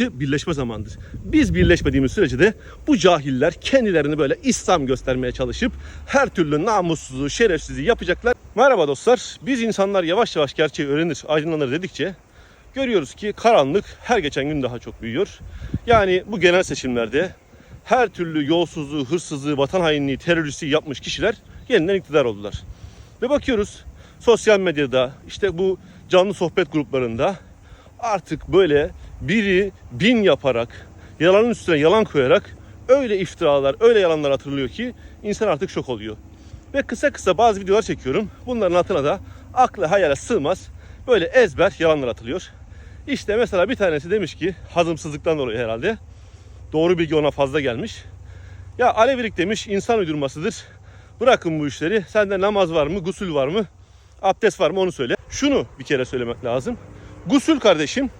birleşme zamanıdır. Biz birleşmediğimiz sürece de bu cahiller kendilerini böyle İslam göstermeye çalışıp her türlü namussuzluğu, şerefsizliği yapacaklar. Merhaba dostlar. Biz insanlar yavaş yavaş gerçeği öğrenir, aydınlanır dedikçe görüyoruz ki karanlık her geçen gün daha çok büyüyor. Yani bu genel seçimlerde her türlü yolsuzluğu, hırsızlığı, vatan hainliği, teröristliği yapmış kişiler yeniden iktidar oldular. Ve bakıyoruz sosyal medyada işte bu canlı sohbet gruplarında artık böyle biri bin yaparak yalanın üstüne yalan koyarak öyle iftiralar, öyle yalanlar hatırlıyor ki insan artık şok oluyor. Ve kısa kısa bazı videolar çekiyorum. Bunların altına da akla hayale sığmaz böyle ezber yalanlar atılıyor. İşte mesela bir tanesi demiş ki hazımsızlıktan dolayı herhalde. Doğru bilgi ona fazla gelmiş. Ya Alevilik demiş insan uydurmasıdır. Bırakın bu işleri. Sende namaz var mı, gusül var mı, abdest var mı onu söyle. Şunu bir kere söylemek lazım. Gusül kardeşim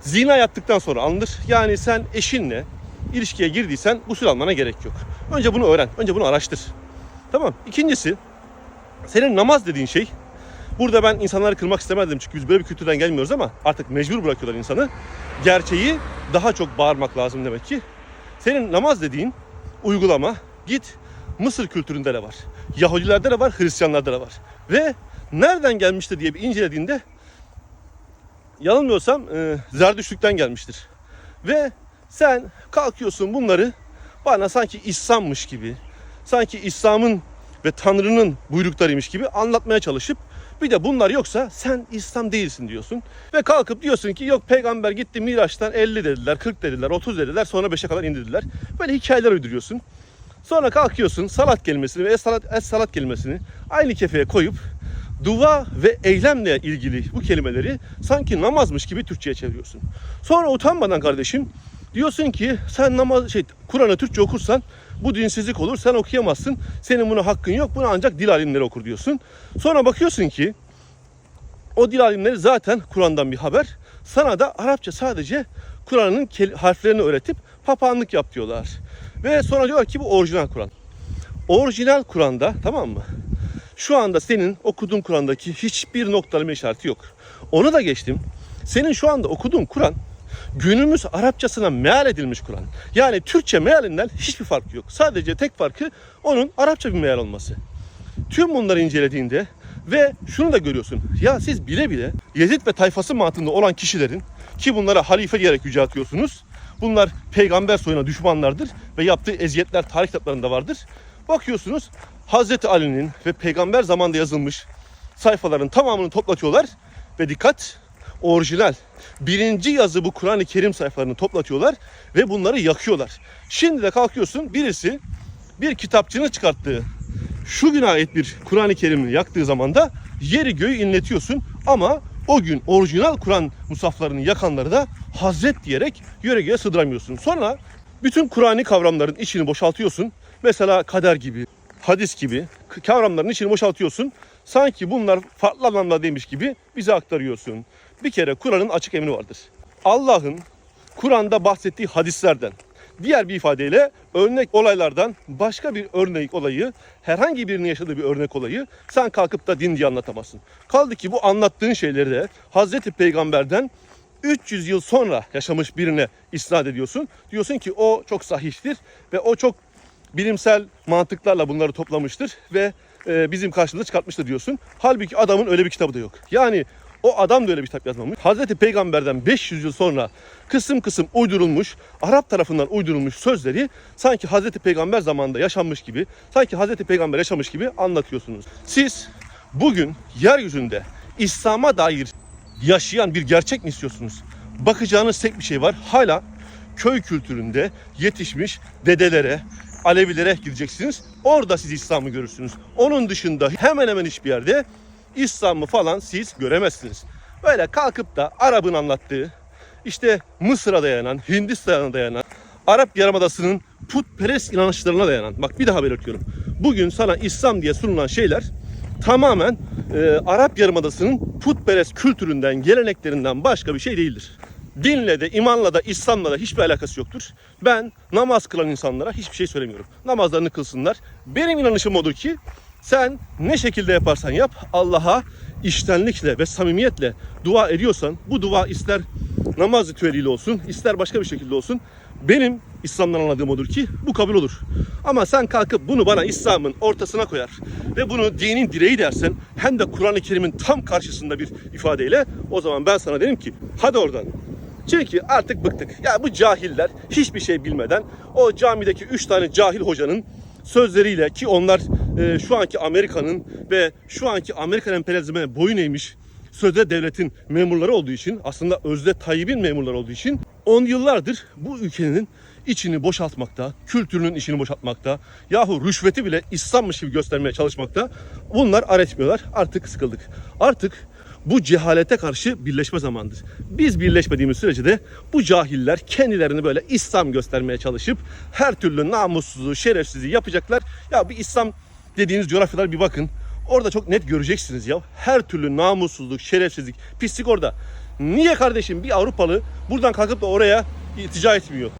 zina yaptıktan sonra alınır. Yani sen eşinle ilişkiye girdiysen gusül almana gerek yok. Önce bunu öğren. Önce bunu araştır. Tamam. İkincisi senin namaz dediğin şey Burada ben insanları kırmak istemezdim çünkü biz böyle bir kültürden gelmiyoruz ama artık mecbur bırakıyorlar insanı. Gerçeği daha çok bağırmak lazım demek ki. Senin namaz dediğin uygulama git Mısır kültüründe de var. Yahudilerde de var, Hristiyanlarda da var. Ve nereden gelmiştir diye bir incelediğinde yanılmıyorsam e, Zerdüştlük'ten gelmiştir. Ve sen kalkıyorsun bunları bana sanki İslam'mış gibi, sanki İslam'ın ve Tanrı'nın buyruklarıymış gibi anlatmaya çalışıp bir de bunlar yoksa sen İslam değilsin diyorsun. Ve kalkıp diyorsun ki yok peygamber gitti Miraç'tan 50 dediler, 40 dediler, 30 dediler sonra 5'e kadar indirdiler. Böyle hikayeler uyduruyorsun. Sonra kalkıyorsun salat kelimesini ve es salat, es salat kelimesini aynı kefeye koyup dua ve eylemle ilgili bu kelimeleri sanki namazmış gibi Türkçe'ye çeviriyorsun. Sonra utanmadan kardeşim diyorsun ki sen namaz şey Kur'an'ı Türkçe okursan bu dinsizlik olur. Sen okuyamazsın. Senin buna hakkın yok. Bunu ancak dil alimleri okur diyorsun. Sonra bakıyorsun ki o dil alimleri zaten Kur'an'dan bir haber. Sana da Arapça sadece Kur'an'ın harflerini öğretip papağanlık yap diyorlar. Ve sonra diyorlar ki bu orijinal Kur'an. Orijinal Kur'an'da tamam mı? Şu anda senin okuduğun Kur'an'daki hiçbir noktalama işareti yok. Onu da geçtim. Senin şu anda okuduğun Kur'an günümüz Arapçasına meal edilmiş Kur'an. Yani Türkçe mealinden hiçbir farkı yok. Sadece tek farkı onun Arapça bir meal olması. Tüm bunları incelediğinde ve şunu da görüyorsun. Ya siz bile bile Yezid ve tayfası mantığında olan kişilerin ki bunlara halife diyerek yüceltiyorsunuz. Bunlar peygamber soyuna düşmanlardır ve yaptığı eziyetler tarih kitaplarında vardır. Bakıyorsunuz Hazreti Ali'nin ve peygamber zamanında yazılmış sayfaların tamamını toplatıyorlar ve dikkat orijinal. Birinci yazı bu Kur'an-ı Kerim sayfalarını toplatıyorlar ve bunları yakıyorlar. Şimdi de kalkıyorsun birisi bir kitapçının çıkarttığı şu güne ait bir Kur'an-ı Kerim'i yaktığı zaman da yeri göğü inletiyorsun ama o gün orijinal Kur'an musaflarını yakanları da Hazret diyerek yöregeye sığdıramıyorsun. Sonra bütün Kur'an'ı kavramların içini boşaltıyorsun. Mesela kader gibi, hadis gibi kavramların içini boşaltıyorsun. Sanki bunlar farklı anlamda demiş gibi bize aktarıyorsun. Bir kere Kur'an'ın açık emri vardır. Allah'ın Kur'an'da bahsettiği hadislerden, diğer bir ifadeyle örnek olaylardan başka bir örnek olayı, herhangi birinin yaşadığı bir örnek olayı sen kalkıp da din diye anlatamazsın. Kaldı ki bu anlattığın şeyleri de Hazreti Peygamber'den 300 yıl sonra yaşamış birine isnat ediyorsun. Diyorsun ki o çok sahihtir ve o çok bilimsel mantıklarla bunları toplamıştır ve e, bizim karşımıza çıkartmıştır diyorsun. Halbuki adamın öyle bir kitabı da yok. Yani o adam da öyle bir kitap yazmamış. Hazreti Peygamber'den 500 yıl sonra kısım kısım uydurulmuş, Arap tarafından uydurulmuş sözleri sanki Hazreti Peygamber zamanında yaşanmış gibi, sanki Hazreti Peygamber yaşamış gibi anlatıyorsunuz. Siz bugün yeryüzünde İslam'a dair yaşayan bir gerçek mi istiyorsunuz? Bakacağınız tek bir şey var. Hala köy kültüründe yetişmiş dedelere, Alevilere gideceksiniz. Orada siz İslam'ı görürsünüz. Onun dışında hemen hemen hiçbir yerde İslam'ı falan siz göremezsiniz. Böyle kalkıp da Arap'ın anlattığı, işte Mısır'a dayanan, Hindistan'a dayanan, Arap Yarımadası'nın putperest inanışlarına dayanan, bak bir daha belirtiyorum. Bugün sana İslam diye sunulan şeyler tamamen e, Arap Yarımadası'nın putperest kültüründen, geleneklerinden başka bir şey değildir. Dinle de, imanla da, İslam'la da hiçbir alakası yoktur. Ben namaz kılan insanlara hiçbir şey söylemiyorum. Namazlarını kılsınlar. Benim inanışım odur ki Sen ne şekilde yaparsan yap Allah'a iştenlikle ve samimiyetle dua ediyorsan bu dua ister namaz ritüeliyle olsun ister başka bir şekilde olsun benim İslam'dan anladığım odur ki bu kabul olur. Ama sen kalkıp bunu bana İslam'ın ortasına koyar ve bunu dinin direği dersen hem de Kur'an-ı Kerim'in tam karşısında bir ifadeyle o zaman ben sana derim ki hadi oradan. Çünkü artık bıktık. Ya bu cahiller hiçbir şey bilmeden o camideki üç tane cahil hocanın sözleriyle ki onlar e, şu anki Amerika'nın ve şu anki Amerikan emperyalizmine boyun eğmiş sözde devletin memurları olduğu için aslında özde Tayyip'in memurları olduğu için on yıllardır bu ülkenin içini boşaltmakta, kültürünün içini boşaltmakta, yahu rüşveti bile İslam'mış gibi göstermeye çalışmakta. Bunlar ar etmiyorlar. Artık sıkıldık. Artık bu cehalete karşı birleşme zamanıdır. Biz birleşmediğimiz sürece de bu cahiller kendilerini böyle İslam göstermeye çalışıp her türlü namussuzluğu, şerefsizliği yapacaklar. Ya bir İslam dediğiniz coğrafyalar bir bakın. Orada çok net göreceksiniz ya. Her türlü namussuzluk, şerefsizlik, pislik orada. Niye kardeşim bir Avrupalı buradan kalkıp da oraya iltica etmiyor?